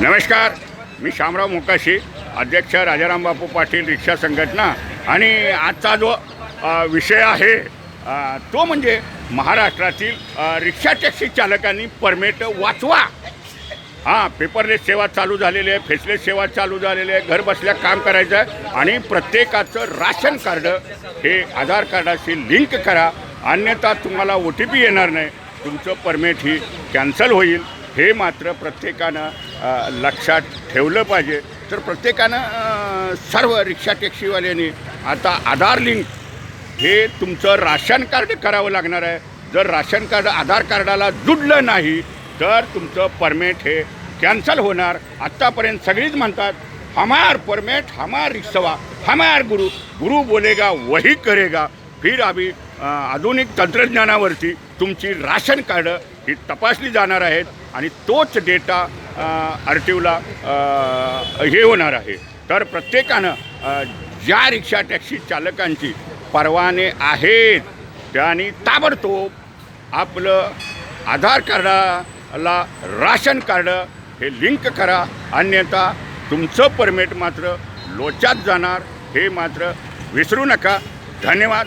नमस्कार मी शामराव मोकाशी अध्यक्ष राजाराम बापू पाटील रिक्षा संघटना. आणि आजचा जो विषय आहे तो म्हणजे महाराष्ट्रातील रिक्षा टॅक्सी चालकांनी परमिट वाचवा. हां पेपरलेस सेवा चालू झालेली आहे फेसलेस सेवा चालू झालेली आहे घर बसल्या काम करायचं आहे. आणि प्रत्येकाचं राशन कार्ड हे आधार कार्डाशी लिंक करा. अन्यथा तुम्हाला ओ टी पी येणार नाही. तुमचं परमिट ही कॅन्सल होईल. हे मात्र प्रत्येकानं लक्षात ठेवलं पाहिजे. तर प्रत्येकानं सर्व रिक्षा टॅक्सीवाल्यांनी आता आधार लिंक हे तुमचं राशन कार्ड करावं लागणार आहे. जर राशन कार्ड आधार कार्डाला जुडलं नाही तर तुमचं परमिट हे कॅन्सल होणार. आत्तापर्यंत सगळीच म्हणतात हमार परमिट हमार रिक्षावा हमार गुरु गुरु बोलेगा वही करेगा. फिर आम्ही आधुनिक तंत्रज्ञानावरती तुमची राशन कार्ड ही तपासली जाणार आहेत आणि तोच डेटा आर टी ओला हे होणार आहे. तर प्रत्येकानं ज्या रिक्षा टॅक्सी चालकांची परवाने आहेत त्यांनी ताबडतोब आपलं आधार कार्डाला राशन कार्ड हे लिंक करा अन्यथा तुमचं परमिट मात्र लोचात जाणार हे मात्र विसरू नका. धन्यवाद.